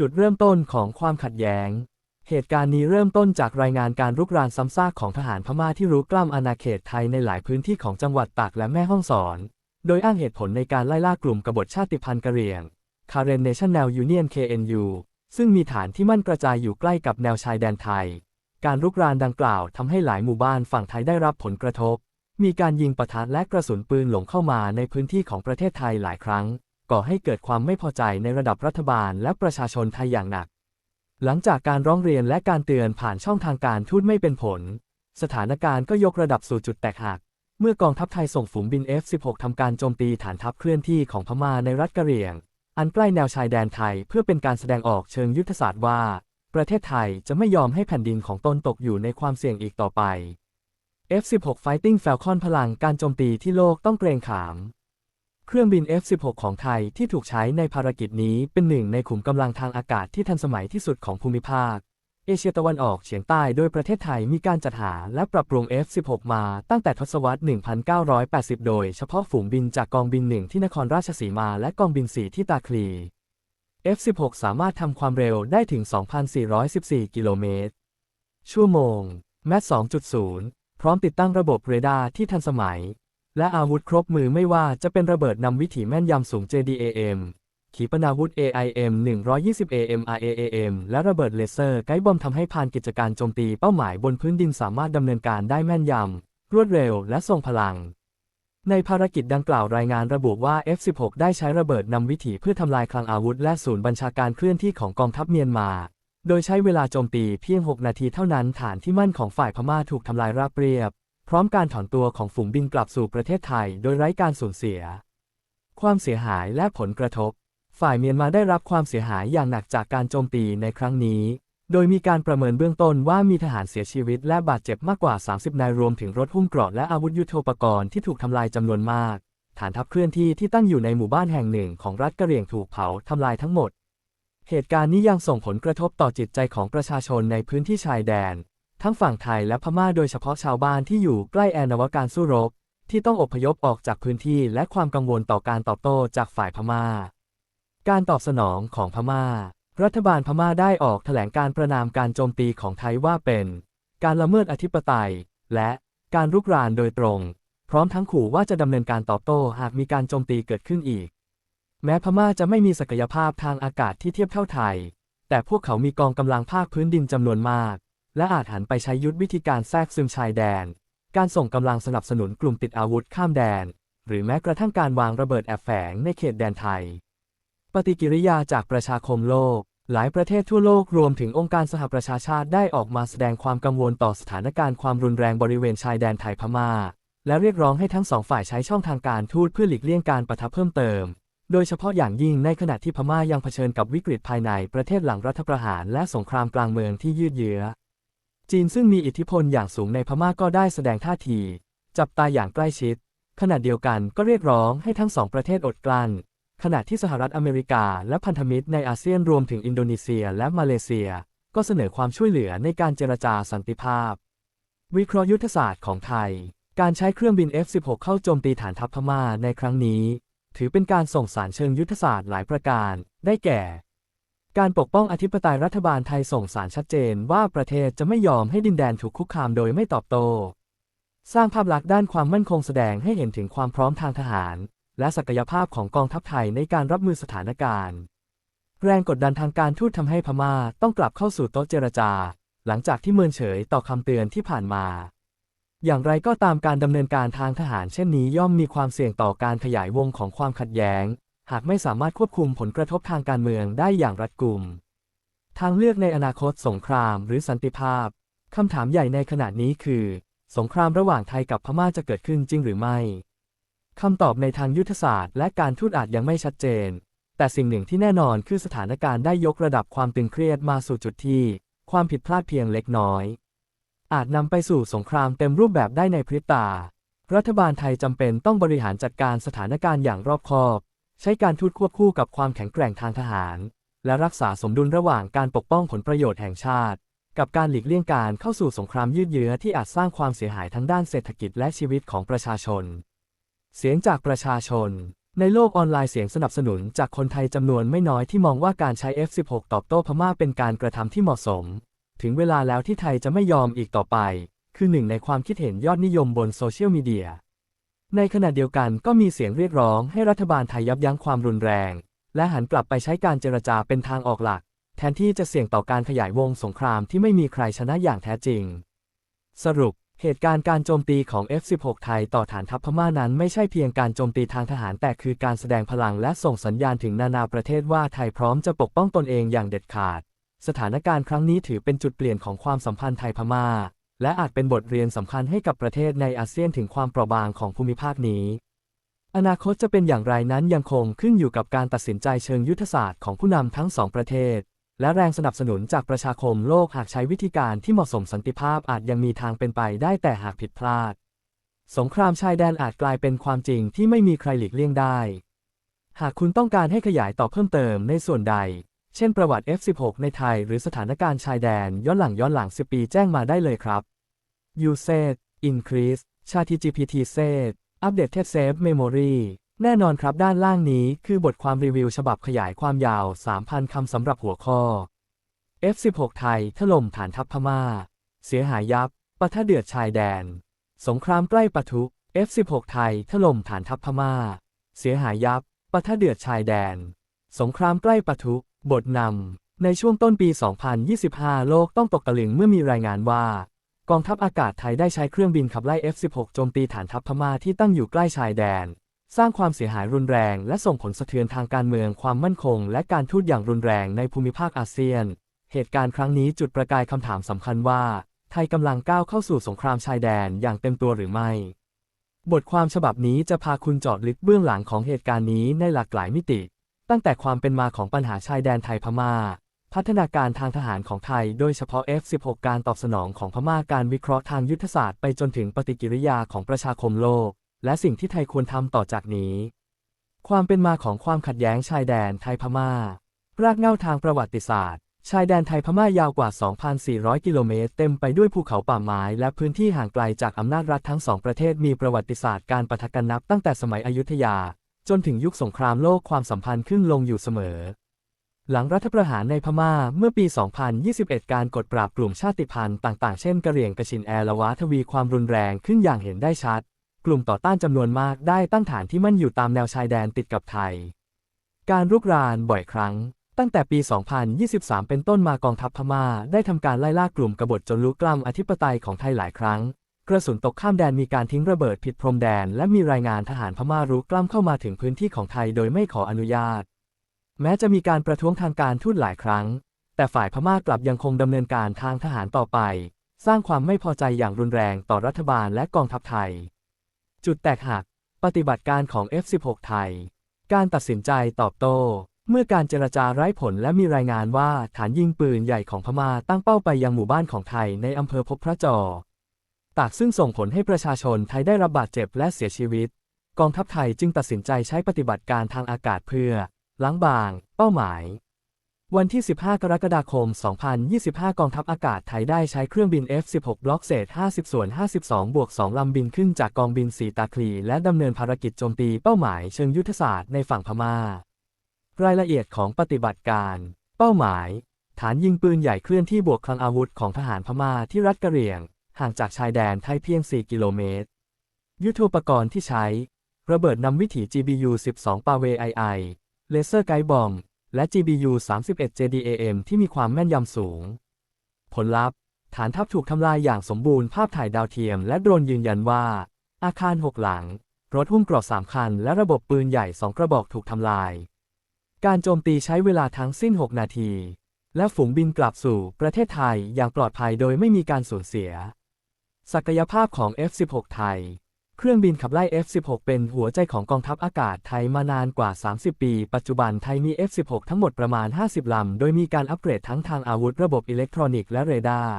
จุดเริ่มต้นของความขัดแย้ง เหตุการณ์นี้เริ่มต้นจากรายงานการรุกรานซ้ำซากของทหารพม่าที่รุกล้ำอาณาเขตไทยในหลายพื้นที่ของจังหวัดตากและแม่ฮ่องสอน โดยอ้างเหตุผลในการไล่ล่ากลุ่มกบฏชาติพันธุ์กะเหรี่ยง Karen National Union KNU ซึ่งมีฐานที่มั่นกระจายอยู่ใกล้กับแนวชายแดนไทย การรุกรานดังกล่าวทำให้หลายหมู่บ้านฝั่งไทยได้รับผลกระทบ มีการยิงปะทะและกระสุนปืนหลงเข้ามาในพื้นที่ของประเทศไทยหลายครั้ง ก่อให้เกิดความไม่พอใจในระดับรัฐบาลและประชาชนไทยอย่างหนัก หลังจากการร้องเรียนและการเตือนผ่านช่องทางการทูตไม่เป็นผล สถานการณ์ก็ยกระดับสู่จุดแตกหัก เมื่อกองทัพไทยส่งฝูงบิน F-16 ทำการโจมตีฐานทัพเคลื่อนที่ของพม่าในรัฐกะเหรี่ยง อันใกล้แนวชายแดนไทยเพื่อเป็นการแสดงออกเชิงยุทธศาสตร์ว่า ประเทศไทยจะไม่ยอมให้แผ่นดินของตนตกอยู่ในความเสี่ยงอีกต่อไป F-16 Fighting Falcon พลังการโจมตีที่โลกต้องเกรงขาม เครื่องบิน F-16 ของไทยที่ถูกใช้ในภารกิจนี้เป็นหนึ่งในขุมกำลังทางอากาศที่ทันสมัยที่สุดของภูมิภาค เอเชียตะวันออกเฉียงใต้โดยประเทศไทยมีการจัดหาและปรับปรุง F-16 มาตั้งแต่ทศวรรษ 1980 โดยเฉพาะฝูงบินจากกองบิน1ที่นครราชสีมาและกองบิน4ที่ตาคลี F-16 สามารถทำความเร็วได้ถึง 2,414 กิโลเมตร ชั่วโมง แมท2.0 พร้อมติดตั้งระบบเรดาร์ที่ทันสมัย และอาวุธครบมือไม่ว่าจะเป็นระเบิดนำวิถีแม่นยำสูง JDAM ขีปนาวุธ AIM 120 AM RAAM และระเบิดเลเซอร์ไกด์บอมทำให้พานกิจการโจมตีเป้าหมายบนพื้นดินสามารถดำเนินการได้แม่นยำ รวดเร็วและทรงพลัง ในภารกิจดังกล่าวรายงานระบุว่า F-16 ได้ใช้ระเบิดนำวิถีเพื่อทำลายคลังอาวุธและศูนย์บัญชาการเคลื่อนที่ของกองทัพเมียนมา โดยใช้เวลาโจมตีเพียง 6 นาทีเท่านั้นฐานที่มั่นของฝ่ายพม่าถูกทำลายราบเรียบ พร้อมการถอนตัวของฝูงบินกลับสู่ประเทศไทยโดยไร้การสูญเสีย ความเสียหายและผลกระทบ ฝ่ายเมียนมาได้รับความเสียหายอย่างหนักจากการโจมตีในครั้งนี้ โดยมีการประเมินเบื้องต้นว่ามีทหารเสียชีวิตและบาดเจ็บมากกว่า 30 นายรวมถึงรถหุ้มเกราะและอาวุธยุโทโธปกรณ์ที่ถูกทำลายจำนวนมาก ฐานทัพเคลื่อนที่ที่ตั้งอยู่ในหมู่บ้านแห่งหนึ่งของรัฐกะเหรี่ยงถูกเผาทำลายทั้งหมด เหตุการณ์นี้ยังส่งผลกระทบต่อจิตใจของประชาชนในพื้นที่ชายแดน ทั้งฝั่งไทยและพม่าโดยเฉพาะชาวบ้านที่อยู่ใกล้แอนนวการสู้รบ ที่ต้องอพยพออกจากพื้นที่และความกังวลต่อการตอบโต้จากฝ่ายพม่า การตอบสนองของพม่า รัฐบาลพม่าได้ออกแถลงการประนามการโจมตีของไทยว่าเป็น การละเมิดอธิปไตย และการรุกรานโดยตรง พร้อมทั้งขู่ว่าจะดำเนินการตอบโต้หากมีการโจมตีเกิดขึ้นอีก แม้พม่าจะไม่มีศักยภาพทางอากาศที่เทียบเท่าไทย แต่พวกเขามีกองกำลังภาคพื้นดินจำนวนมาก และอาจหันไปใช้ยุทธวิธีการแทรกซึมชายแดน การส่งกำลังสนับสนุนกลุ่มติดอาวุธข้ามแดน หรือแม้กระทั่งการวางระเบิดแอบแฝงในเขตแดนไทย ปฏิกิริยาจากประชาคมโลก หลายประเทศทั่วโลกรวมถึงองค์การสหประชาชาติได้ออกมาแสดงความกังวลต่อสถานการณ์ความรุนแรงบริเวณชายแดนไทยพม่า และเรียกร้องให้ทั้งสองฝ่ายใช้ช่องทางการทูตเพื่อหลีกเลี่ยงการประทะเพิ่มเติมโดยเฉพาะอย่างยิ่งในขณะที่พม่ายังเผชิญกับวิกฤตภายในประเทศหลังรัฐประหารและสงครามกลางเมืองที่ยืดเยื้อ จีนซึ่งมีอิทธิพลอย่างสูงในพม่าก็ได้แสดงท่าที จับตาอย่างใกล้ชิด ขณะเดียวกันก็เรียกร้องให้ทั้งสองประเทศอดกลั้น ขณะที่สหรัฐอเมริกาและพันธมิตรในอาเซียนรวมถึงอินโดนีเซียและมาเลเซีย ก็เสนอความช่วยเหลือในการเจรจาสันติภาพ วิเคราะห์ยุทธศาสตร์ของไทย การใช้เครื่องบิน F-16 เข้าโจมตีฐานทัพพม่าในครั้งนี้ ถือเป็นการส่งสารเชิงยุทธศาสตร์หลายประการ ได้แก่ การปกป้องอธิปไตยรัฐบาลไทยส่งสารชัดเจนว่าประเทศจะไม่ยอมให้ดินแดนถูกคุกคามโดยไม่ตอบโต้ สร้างภาพลักษณ์ด้านความมั่นคงแสดงให้เห็นถึงความพร้อมทางทหาร และศักยภาพของกองทัพไทยในการรับมือสถานการณ์ แรงกดดันทางการทูตทำให้พม่าต้องกลับเข้าสู่โต๊ะเจรจา หลังจากที่เมินเฉยต่อคำเตือนที่ผ่านมา อย่างไรก็ตามการดำเนินการทางทหารเช่นนี้ย่อมมีความเสี่ยงต่อการขยายวงของความขัดแย้ง หากไม่สามารถควบคุมผลกระทบทางการเมืองได้อย่างรัดกุม ทางเลือกในอนาคตสงครามหรือสันติภาพ คำถามใหญ่ในขณะนี้คือ สงครามระหว่างไทยกับพม่าจะเกิดขึ้นจริงหรือไม่ คำตอบในทางยุทธศาสตร์และการทูตอาจยังไม่ชัดเจน แต่สิ่งหนึ่งที่แน่นอนคือสถานการณ์ได้ยกระดับความตึงเครียดมาสู่จุดที่ ความผิดพลาดเพียงเล็กน้อย อาจนำไปสู่สงครามเต็มรูปแบบได้ในพริบตา รัฐบาลไทยจำเป็นต้องบริหารจัดการสถานการณ์อย่างรอบคอบ ใช้การทูตควบคู่กับความแข็งแกร่งทางทหาร และรักษาสมดุลระหว่างการปกป้องผลประโยชน์แห่งชาติ กับการหลีกเลี่ยงการเข้าสู่สงครามยืดเยื้อที่อาจสร้างความเสียหายทั้งด้านเศรษฐกิจและชีวิตของประชาชน เสียงจากประชาชน ในโลกออนไลน์เสียงสนับสนุนจากคนไทยจำนวนไม่น้อยที่มองว่าการใช้ F16 ตอบโต้พม่าเป็นการกระทำที่เหมาะสม ถึงเวลาแล้วที่ไทยจะไม่ยอมอีกต่อไป คือหนึ่งในความคิดเห็นยอดนิยมบนโซเชียลมีเดีย ในขณะเดียวกันก็มีเสียงเรียกร้องให้รัฐบาลไทยยับยั้งความรุนแรง และหันกลับไปใช้การเจรจาเป็นทางออกหลัก แทนที่จะเสี่ยงต่อการขยายวงสงครามที่ไม่มีใครชนะอย่างแท้จริง สรุป เหตุการณ์การโจมตีของ F-16 ไทยต่อฐานทัพพม่านั้นไม่ใช่เพียงการโจมตีทางทหารแต่คือการแสดงพลังและส่งสัญญาณถึงนานาประเทศว่าไทยพร้อมจะปกป้องตนเองอย่างเด็ดขาด สถานการณ์ครั้งนี้ถือเป็นจุดเปลี่ยนของความสัมพันธ์ไทยพม่า และอาจเป็นบทเรียนสำคัญให้กับประเทศในอาเซียนถึงความเปราะบางของภูมิภาคนี้ อนาคตจะเป็นอย่างไรนั้นยังคงขึ้นอยู่กับการตัดสินใจเชิงยุทธศาสตร์ของผู้นำทั้งสองประเทศ และแรงสนับสนุนจากประชาคมโลกหากใช้วิธีการที่เหมาะสมสันติภาพอาจยังมีทางเป็นไปได้แต่หากผิดพลาด สงครามชายแดนอาจกลายเป็นความจริงที่ไม่มีใครหลีกเลี่ยงได้ หากคุณต้องการให้ขยายต่อเพิ่มเติมในส่วนใด เช่นประวัติ F16 ในไทย หรือสถานการณ์ชายแดน ย้อนหลังย้อนหลัง 10 ปีแจ้งมาได้เลยครับ Usage Increase ชาติ GPT Set Updated Save Memory แน่นอนครับด้านล่างนี้คือบทความรีวิวฉบับขยายความยาว 3,000 คำสำหรับหัวข้อ F16 ไทย ถล่มฐานทัพพม่า เสียหายยับ ปะทะเดือดชายแดน สงครามใกล้ปะทุ F16 ไทย ถล่มฐานทัพพม่า เสียหายยับ ปะทะเดือดชายแดน สงครามใกล้ปะทุ บทนำ ในช่วงต้นปี 2025 โลกต้องตกตะลึงเมื่อมีรายงานว่า กองทัพอากาศไทยได้ใช้เครื่องบินขับไล่ F16 โจมตีฐานทัพพม่าที่ตั้งอยู่ใกล้ชายแดน สร้างความเสียหายรุนแรง และส่งผลสะเทือนทางการเมืองความมั่นคง และการทูตอย่างรุนแรงในภูมิภาคอาเซียน เหตุการณ์ครั้งนี้จุดประกายคำถามสำคัญว่า ไทยกำลังก้าวเข้าสู่สงครามชายแดนอย่างเต็มตัวหรือไม่บทความฉบับนี้จะพาคุณเจาะลึกเบื้องหลังของเหตุการณ์นี้ในหลากหลายมิติ ตั้งแต่ความเป็นมาของปัญหาชายแดนไทยพม่า พัฒนาการทางทหารของไทย โดยเฉพาะ F16 การตอบสนองของพม่าการวิเคราะห์ทางยุทธศาสตร์ไปจนถึงปฏิกิริยาของประชาคมโลก และสิ่งที่ไทยควรทำต่อจากนี้ ความเป็นมาของความขัดแย้งชายแดนไทยพม่า รากเหง้าทางประวัติศาสตร์ ชายแดนไทยพม่ายาวกว่า 2,400 กิโลเมตร เต็มไปด้วยภูเขาป่าไม้และพื้นที่ห่างไกลจากอำนาจรัฐทั้งสองประเทศมีประวัติศาสตร์การปะทะกันนับตั้งแต่สมัยอยุธยา จนถึงยุคสงครามโลกความสัมพันธ์ขึ้นลงอยู่เสมอ หลังรัฐประหารในพม่าเมื่อปี 2021 การกดปราบกลุ่มชาติพันธุ์ต่างๆ เช่นกะเหรี่ยงกะชินแอละวะทวีความรุนแรงขึ้นอย่างเห็นได้ชัด กลุ่มต่อต้านจำนวนมากได้ตั้งฐานที่มั่นอยู่ตามแนวชายแดนติดกับไทย การรุกรานบ่อยครั้ง ตั้งแต่ปี 2023 เป็นต้นมากองทัพพม่าได้ทำการไล่ล่ากลุ่มกบฏจนลุกล้ำอธิปไตยของไทยหลายครั้ง กระสุนตกข้ามแดนมีการทิ้งระเบิดผิดพรมแดน และมีรายงานทหารพม่ารุกล้ำเข้ามาถึงพื้นที่ของไทยโดยไม่ขออนุญาต แม้จะมีการประท้วงทางการทูตหลายครั้ง แต่ฝ่ายพม่ากลับยังคงดำเนินการทางทหารต่อไป สร้างความไม่พอใจอย่างรุนแรงต่อรัฐบาลและกองทัพไทย จุดแตกหัก ปฏิบัติการของ F16 ไทย การตัดสินใจตอบโต้ เมื่อการเจรจาไร้ผลและมีรายงานว่าฐานยิงปืนใหญ่ของพม่าตั้งเป้าไปยังหมู่บ้านของไทยในอำเภอพบพระจอ ตากซึ่งส่งผลให้ประชาชนไทยได้รับบาดเจ็บและเสียชีวิต กองทัพไทยจึงตัดสินใจใช้ปฏิบัติการทางอากาศเพื่อ ล้างบาง เป้าหมาย วันที่ 15 กรกฎาคม 2025 กองทัพอากาศไทยได้ใช้เครื่องบิน F-16 บล็อกเศษ 50 ส่วน 52 บวก 2 ลำบินขึ้นจากกองบินสีตาคลีและดำเนินภารกิจโจมตีเป้าหมายเชิงยุทธศาสตร์ในฝั่งพม่า รายละเอียดของปฏิบัติการ เป้าหมาย ฐานยิงปืนใหญ่เคลื่อนที่บวกคลังอาวุธของทหารพม่าที่รัฐกะเหรี่ยง ห่างจากชายแดนไทยเพียง 4 กิโลเมตร ยุทโธปกรณ์ที่ใช้ ระเบิดนำวิถี GBU 12 ปาเวไอไอเลเซอร์ไกด์บอม และ GBU 31 JDAM ที่มีความแม่นยำสูง ผลลัพธ์ ฐานทัพถูกทำลายอย่างสมบูรณ์ภาพถ่ายดาวเทียมและโดรนยืนยันว่า อาคาร 6 หลัง รถหุ้มเกรอบ3คัน และระบบปืนใหญ่ 2 กระบอกถูกทำลาย การโจมตีใช้เวลาทั้งสิ้น 6 นาที และฝูงบินกลับสู่ประเทศไทยอย่างปลอดภัยโดยไม่มีการสูญเสีย ศักยภาพของ F16 ไทย เครื่องบินขับไล่ F16 เป็นหัวใจของกองทัพอากาศไทยมานานกว่า 30 ปี ปัจจุบันไทยมี F16 ทั้งหมดประมาณ 50 ลำ โดยมีการอัปเกรดทั้งทางอาวุธระบบอิเล็กทรอนิกส์และเรดาร์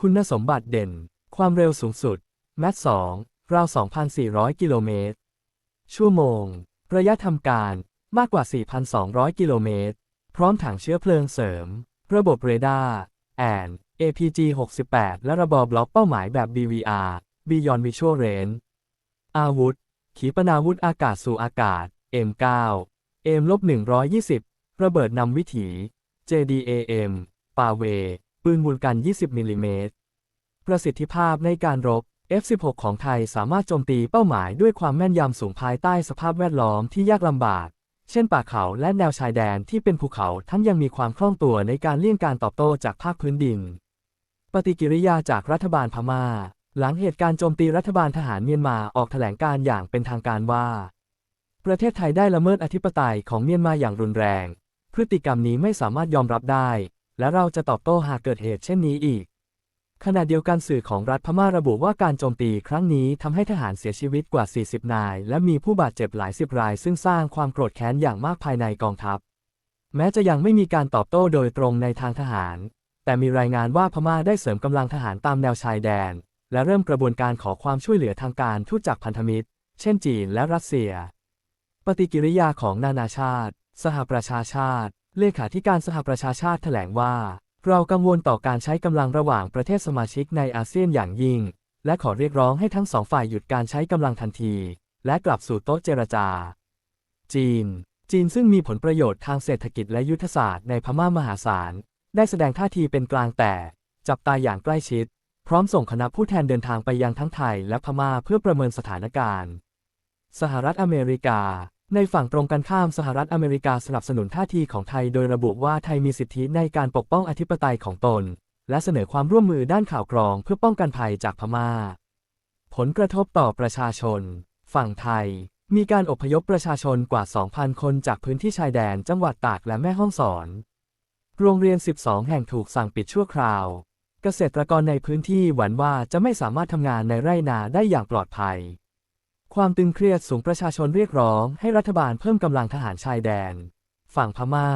คุณสมบัติเด่น ความเร็วสูงสุด แมท2ราว 2,400 กิโลเมตร ชั่วโมง ระยะทำการมากกว่า 4,200 กิโลเมตร พร้อมถังเชื้อเพลิงเสริม ระบบเรดาร์แอน APG 68 และระบอบล็อกเป้าหมายแบบ BVR Beyond Visual Range อาวุธ ขีปนาวุธอากาศสู่อากาศ M9 M-120 ระเบิดนำวิถี JDAM ปาเว ปืนบูลกัน 20 มิลลิเมตร ประสิทธิภาพในการรบ F-16 ของไทยสามารถโจมตีเป้าหมายด้วยความแม่นยำสูงภายใต้สภาพแวดล้อมที่ยากลำบาก เช่นป่าเขาและแนวชายแดนที่เป็นภูเขาทั้งยังมีความคล่องตัวในการเลี่ยงการตอบโต้จากภาคพื้นดิน ปฏิกิริยาจากรัฐบาลพม่า หลังเหตุการณ์โจมตีรัฐบาลทหารเมียนมาออกแถลงการอย่างเป็นทางการว่า ประเทศไทยได้ละเมิดอธิปไตยของเมียนมาอย่างรุนแรง พฤติกรรมนี้ไม่สามารถยอมรับได้ และเราจะตอบโต้หากเกิดเหตุเช่นนี้อีก ขณะเดียวกันสื่อของรัฐพม่าระบุว่าการโจมตีครั้งนี้ทำให้ทหารเสียชีวิตกว่า 40 นาย และมีผู้บาดเจ็บหลายสิบราย ซึ่งสร้างความโกรธแค้นอย่างมากภายในกองทัพ แม้จะยังไม่มีการตอบโต้โดยตรงในทางทหาร แต่มีรายงานว่าพม่าได้เสริมกำลังทหารตามแนวชายแดน และเริ่มกระบวนการขอความช่วยเหลือทางการทูตจากพันธมิตร เช่นจีนและรัสเซีย ปฏิกิริยาของนานาชาติ สหประชาชาติ เลขาธิการสหประชาชาติแถลงว่า เรากังวลต่อการใช้กำลังระหว่างประเทศสมาชิกในอาเซียนอย่างยิ่ง และขอเรียกร้องให้ทั้งสองฝ่ายหยุดการใช้กำลังทันที และกลับสู่โต๊ะเจรจา จีน จีนซึ่งมีผลประโยชน์ทางเศรษฐกิจและยุทธศาสตร์ในพม่ามหาศาล ได้แสดงท่าทีเป็นกลางแต่ จับตาอย่างใกล้ชิด พร้อมส่งคณะผู้แทนเดินทางไปยังทั้งไทยและพม่าเพื่อประเมินสถานการณ์ สหรัฐอเมริกา ในฝั่งตรงกันข้ามสหรัฐอเมริกาสนับสนุนท่าทีของไทยโดยระบุว่าไทยมีสิทธิในการปกป้องอธิปไตยของตน และเสนอความร่วมมือด้านข่าวกรองเพื่อป้องกันภัยจากพม่า ผลกระทบต่อประชาชน ฝั่งไทยมีการอพยพประชาชนกว่า 2,000 คนจากพื้นที่ชายแดนจังหวัดตากและแม่ฮ่องสอน โรงเรียน 12 แห่งถูกสั่งปิดชั่วคราว เกษตรกรในพื้นที่หวั่นว่าจะไม่สามารถทำงานในไร่นาได้อย่างปลอดภัย ความตึงเครียดสูงประชาชนเรียกร้องให้รัฐบาลเพิ่มกำลังทหารชายแดน ฝั่งพม่า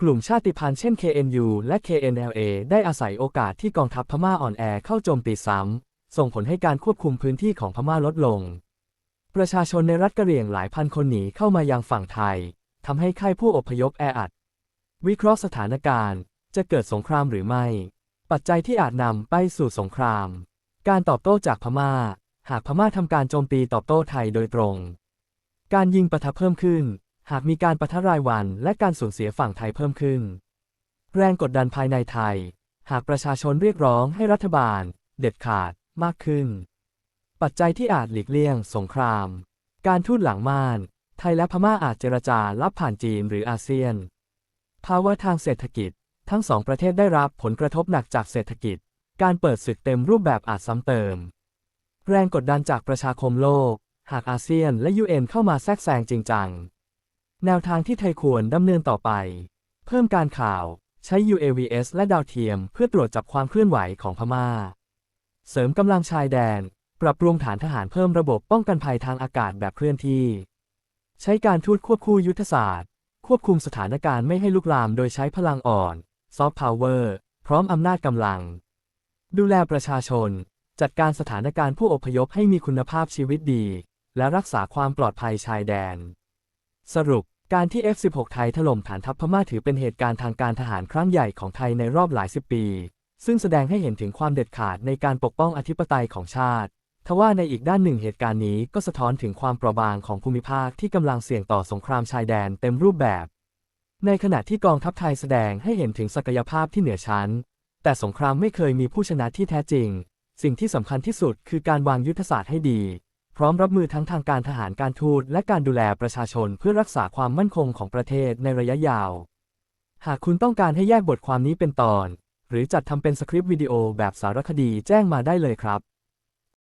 กลุ่มชาติพันธุ์เช่น KNU และ KNLA ได้อาศัยโอกาสที่กองทัพพม่าอ่อนแอเข้าโจมตีซ้ำ ส่งผลให้การควบคุมพื้นที่ของพม่าลดลง ประชาชนในรัฐกะเหรี่ยงหลายพันคนหนีเข้ามายังฝั่งไทยทำให้ค่ายผู้อพยพแออัด วิเคราะห์สถานการณ์ จะเกิดสงครามหรือไม่ ปัจจัยที่อาจนำไปสู่สงคราม การตอบโต้จากพม่า หากพม่าทำการโจมตีตอบโต้ไทยโดยตรง การยิงปะทะเพิ่มขึ้น หากมีการปะทะรายวันและการสูญเสียฝั่งไทยเพิ่มขึ้น แรงกดดันภายในไทย หากประชาชนเรียกร้องให้รัฐบาล เด็ดขาดมากขึ้น ปัจจัยที่อาจหลีกเลี่ยง สงคราม การทูตหลังม่าน ไทยและพม่าอาจเจรจารับผ่านจีนหรืออาเซียน ภาวะทางเศรษฐกิจ ทั้งสองประเทศได้รับผลกระทบหนักจากเศรษฐกิจ การเปิดศึกเต็มรูปแบบอาจซ้ำเติม แรงกดดันจากประชาคมโลก หากอาเซียนและ UN เข้ามาแทรกแซงจริงจัง แนวทางที่ไทยควรดำเนินต่อไป เพิ่มการข่าว ใช้ UAVs และดาวเทียม เพื่อตรวจจับความเคลื่อนไหวของพม่า เสริมกำลังชายแดน ปรับปรุงฐานทหารเพิ่มระบบป้องกันภัยทางอากาศแบบเคลื่อนที่ ใช้การทูตควบคู่ยุทธศาสตร์ ควบคุมสถานการณ์ไม่ให้ลุกลามโดยใช้พลังอ่อนซอฟต์พาวเวอร์พร้อมอำนาจกำลัง ดูแลประชาชน จัดการสถานการณ์ผู้อพยพให้มีคุณภาพชีวิตดี และรักษาความปลอดภัยชายแดน สรุปการที่ F-16 ไทยถล่มฐานทัพพม่าถือเป็นเหตุการณ์ทางการทหารครั้งใหญ่ของไทยในรอบหลายสิบปี ซึ่งแสดงให้เห็นถึงความเด็ดขาดในการปกป้องอธิปไตยของชาติ ทว่าในอีกด้านหนึ่งเหตุการณ์นี้ก็สะท้อนถึงความเปราะบางของภูมิภาคที่กำลังเสี่ยงต่อสงครามชายแดนเต็มรูปแบบ ในขณะที่กองทัพไทยแสดงให้เห็นถึงศักยภาพที่เหนือชั้น แต่สงครามไม่เคยมีผู้ชนะที่แท้จริง สิ่งที่สำคัญที่สุดคือการวางยุทธศาสตร์ให้ดี พร้อมรับมือทั้งทางการทหารการทูตและการดูแลประชาชนเพื่อรักษาความมั่นคงของประเทศในระยะยาว หากคุณต้องการให้แยกบทความนี้เป็นตอน หรือจัดทำเป็นสคริปต์วิดีโอแบบสารคดีแจ้งมาได้เลยครับ